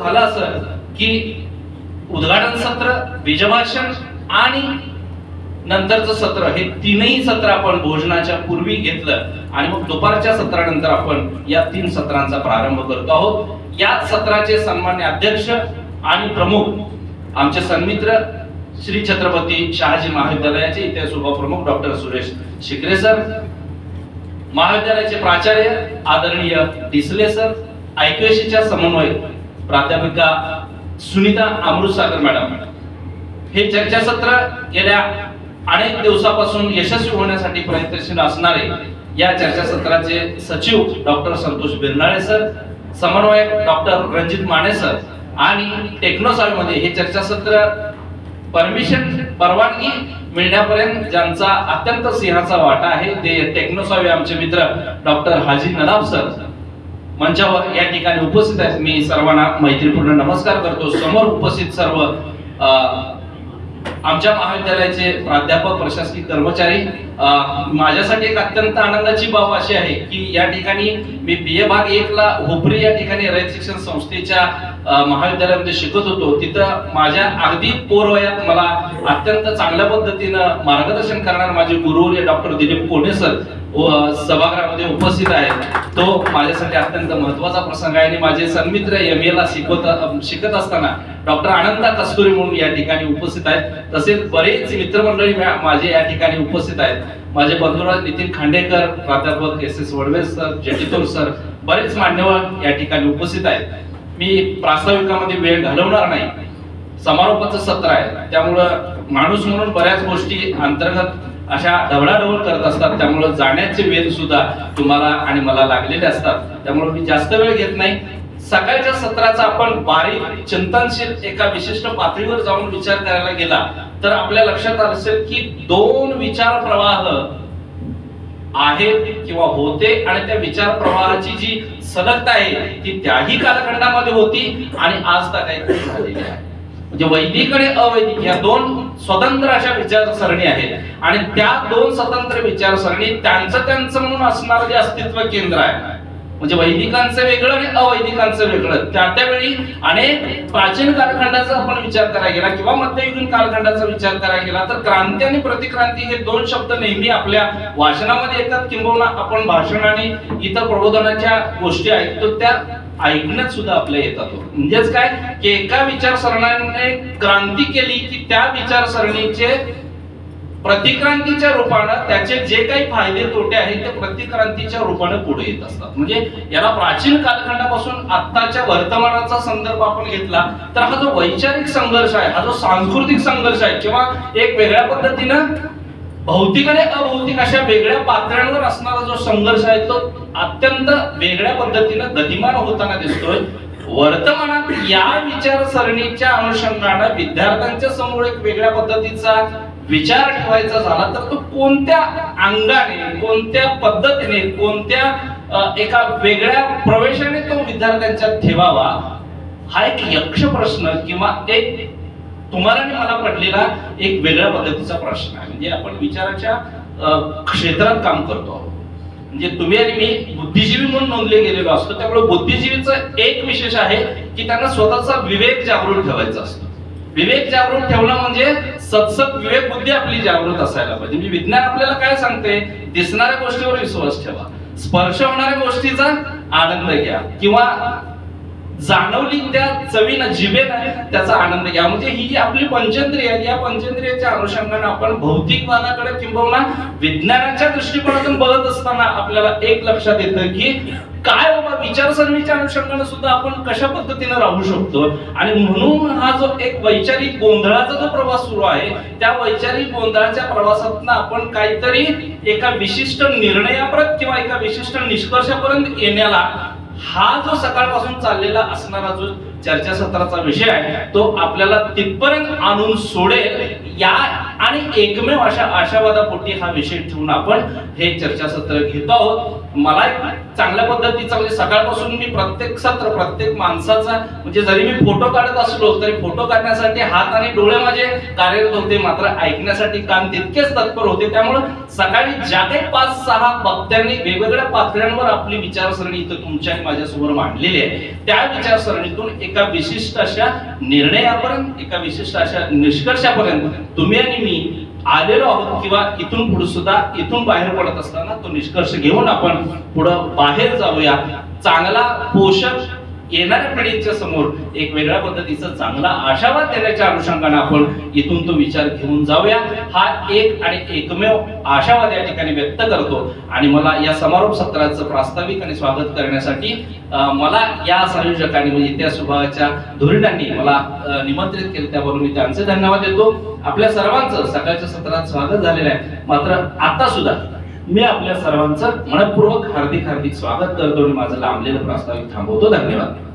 झालं असं की उद्घाटन सत्र बीजभाषण आणि नंतरचं सत्र हे तीनही सत्र आपण भोजनाच्या पूर्वी घेतलं आणि मग दुपारच्या सत्रानंतर आपण या तीन सत्रांचा प्रारंभ करतो आहोत. या सत्राचे सन्मान्य अध्यक्ष आणि प्रमुख आमचे सन्मित्र श्री छत्रपती शहाजी महाविद्यालयाचे इतिहास प्रमुख डॉक्टर सुरेश शिकरे सर महाविद्यालयाचे प्राचार्य आदरणीय डिसले सर ऐकवेशीच्या समन्वय प्राध्यापिका सुनीता अमृतसागर मॅडम. हे चर्चासत्र गेल्या अनेक दिवसापासून यशस्वी होण्यासाठी प्रयत्नशील असणारे या चर्चासत्राचे सचिव डॉक्टर संतोष बिरनाळे सर समन्वयक डॉक्टर रणजित माने सर आणि टेक्नोसॉयमध्ये हे चर्चासत्र परमिशन परवानगी मिळण्यापर्यंत ज्यांचा अत्यंत सिंहाचा वाटा आहे ते टेक्नोसॉय आमचे मित्र डॉक्टर हाजी नदाब सर. मंचावर या ठिकाणी उपस्थित आहेत. मी सर्वांना मैत्रीपूर्ण नमस्कार करतो. समोर उपस्थित सर्व आमच्या महाविद्यालयाचे प्राध्यापक प्रशासकीय कर्मचारी माझ्यासाठी एक अत्यंत आनंदाची बाब अशी आहे की या ठिकाणी मी बी ए भाग एक ला हुपरी या ठिकाणी रयत शिक्षण संस्थेच्या महाविद्यालयामध्ये शिकत होतो. तिथं माझ्या अगदी पोरवयात मला अत्यंत चांगल्या पद्धतीनं मार्गदर्शन करणारे माझे गुरु डॉक्टर दिलीप कोणे सर सभागृहामध्ये उपस्थित आहे. तो माझ्यासाठी अत्यंत महत्त्वाचा प्रसंग आहे आणि माझे सन्मित्र एम एला शिकवत शिकत असताना डॉक्टर आनंदा कस्तुरी म्हणून या ठिकाणी उपस्थित आहेत. तसेच बरेच मित्रमंडळी माझे या ठिकाणी उपस्थित आहेत. माझे बंधुराज नितीन खांडेकर प्राध्यापक S S Wadve sir Jatitor sir बरेच मान्यवर या ठिकाणी उपस्थित आहेत. मी प्रास्ताविकामध्ये वेळ घालवणार नाही. समारोपाचं सत्र आहे. त्यामुळं माणूस म्हणून बऱ्याच गोष्टी अंतर्गत अशा ढवळाढवळ करत असतात. त्यामुळं जाण्याचे वेध सुद्धा तुम्हाला आणि मला लागलेले असतात. त्यामुळे मी जास्त वेळ घेत नाही. सकाळच्या सत्राचा आपण बारीक चिंतनशील एका विशिष्ट पातळीवर जाऊन विचार करायला गेला तर आपल्या लक्षात आलं असेल की दोन विचार प्रवाह आहेत किंवा होते आणि त्या विचार प्रवाहाची जी सलगता आहे ती त्याही कालखंडामध्ये होती आणि आज तर काही झालेली आहे म्हणजे वैदिक आणि अवैदिक या दोन स्वतंत्र अशा विचारसरणी आहेत. आणि त्या दोन स्वतंत्र विचारसरणी त्यांचं त्यांचं म्हणून असणारं जे अस्तित्व केंद्र आहे. म्हणजे वैदिकांचं वेगळं आणि अवैदिकांचं वेगळं. त्या त्यावेळी अनेक प्राचीन कालखंडाचा आपण विचार करायला गेला किंवा मध्ययुगीन कालखंडाचा विचार करायला गेला तर क्रांती आणि प्रतिक्रांती हे दोन शब्द नेहमी आपल्या वाचनामध्ये येतात. किंबहुना आपण भाषण आणि इतर प्रबोधनाच्या गोष्टी आहेत तर त्या ऐकण्यात सुद्धा आपल्या येतात म्हणजेच काय? की एका विचारसरणाने क्रांती केली की त्या विचारसरणीचे प्रतिक्रांतीच्या रूपानं त्याचे जे काही फायदे तोटे आहेत ते प्रतिक्रांतीच्या रूपानं पुढे येत असतात. म्हणजे याला प्राचीन कालखंडापासून आत्ताच्या वर्तमानाचा संदर्भ आपण घेतला तर हा जो वैचारिक संघर्ष आहे हा जो सांस्कृतिक संघर्ष आहे किंवा एक वेगळ्या पद्धतीनं भौतिक आणि अभौतिक अशा वेगळ्या पातळ्यांवर असणारा जो संघर्ष आहे तो अत्यंत वेगळ्या पद्धतीनं गतिमान होताना दिसतोय. वर्तमानात या विचारसरणीच्या अनुषंगानं विद्यार्थ्यांच्या समोर एक वेगळ्या पद्धतीचा विचार ठेवायचा झाला तर तो कोणत्या अंगाने कोणत्या पद्धतीने कोणत्या एका वेगळ्या प्रवेशाने तो विद्यार्थ्यांच्यात ठेवावा? हा एक यक्ष प्रश्न किंवा एक तुम्हाला आणि मला पडलेला एक वेगळ्या पद्धतीचा प्रश्न आहे. म्हणजे आपण विचाराच्या क्षेत्रात काम करतो आहोत. म्हणजे तुम्ही आणि मी बुद्धिजीवी म्हणून नोंदले गेलेलो असतो. त्यामुळे बुद्धिजीवीचं एक विशेष आहे की त्यांना स्वतःचा विवेक जागृत ठेवायचा असतो. विवेक जागृत ठेवणं म्हणजे सतसत विवेक बुद्धी आपली जागृत असायला पाहिजे. म्हणजे विज्ञान आपल्याला काय सांगते? दिसणाऱ्या गोष्टीवर विश्वास ठेवा. स्पर्श होणाऱ्या गोष्टीचा आनंद घ्या. किंवा जाणवली त्या चवीनं आहे त्याचा आनंद घ्या. म्हणजे ही जी आपली पंचेंद्रिय या पंचेंद्रियाच्या अनुषंगाने आपण भौतिकवादाकडे किंबहुना विज्ञानाच्या दृष्टिकोनातून बघत असताना आपल्याला एक लक्षात येतं की काय बाबा विचारसरणीच्या अनुषंगाने सुद्धा आपण कशा पद्धतीने राहू शकतो? आणि म्हणून हा जो एक वैचारिक गोंधळाचा जो प्रवास सुरू आहे त्या वैचारिक गोंधळाच्या प्रवासातनं आपण काहीतरी एका विशिष्ट निर्णयापर्यंत किंवा एका विशिष्ट निष्कर्षापर्यंत येण्याला हा जो सकाळपासून चाललेला असणारा जो चर्चासत्राचा विषय आहे तो आपल्याला तिथपर्यंत आणून सोडेल या आणि एकमेव अशा आशावादापोटी हा विषय ठेवून आपण हे चर्चासत्र घेतो आहोत. मला एक चांगल्या पद्धतीचा म्हणजे सकाळपासून मी प्रत्येक सत्र प्रत्येक माणसाचा म्हणजे जरी मी फोटो काढत असलो तरी फोटो काढण्यासाठी हात आणि डोळे माझे कार्यरत होते मात्र ऐकण्यासाठी काम तितकेच तत्पर होते. त्यामुळे सकाळी ज्या काही पाच सहा वक्त्यांनी वेगवेगळ्या पातळ्यांवर आपली विचारसरणी इथं तुमच्या आणि माझ्यासमोर मांडलेली आहे. त्या विचारसरणीतून एका विशिष्ट अशा निर्णयापर्यंत एका विशिष्ट अशा निष्कर्षापर्यंत तुम्ही आणि मी आलेलो आहोत किंवा इथून पुढे सुद्धा इथून बाहेर पडत असताना तो निष्कर्ष घेऊन आपण पुढं बाहेर जाऊया. चांगला पोषक येणाऱ्या पिढीच्या समोर एक वेगळ्या पद्धतीचा चांगला आशावाद देण्याच्या अनुषंगाने आपण इथून तो विचार घेऊन जाऊया. हा एक आणि एकमेव आशावाद या ठिकाणी व्यक्त करतो. आणि मला या समारोप सत्राचं प्रास्ताविक आणि स्वागत करण्यासाठी मला या संयोजकांनी म्हणजे त्या स्वभावाच्या धोरणांनी मला निमंत्रित केले. त्यावरून मी त्यांचे धन्यवाद देतो. आपल्या सर्वांचं सकाळच्या सत्रात स्वागत झालेलं आहे. मात्र आता सुद्धा मी आपल्या सर्वांचं मनपूर्वक हार्दिक हार्दिक स्वागत करतो आणि माझं लांबलेलं प्रास्ताविक थांबवतो. धन्यवाद.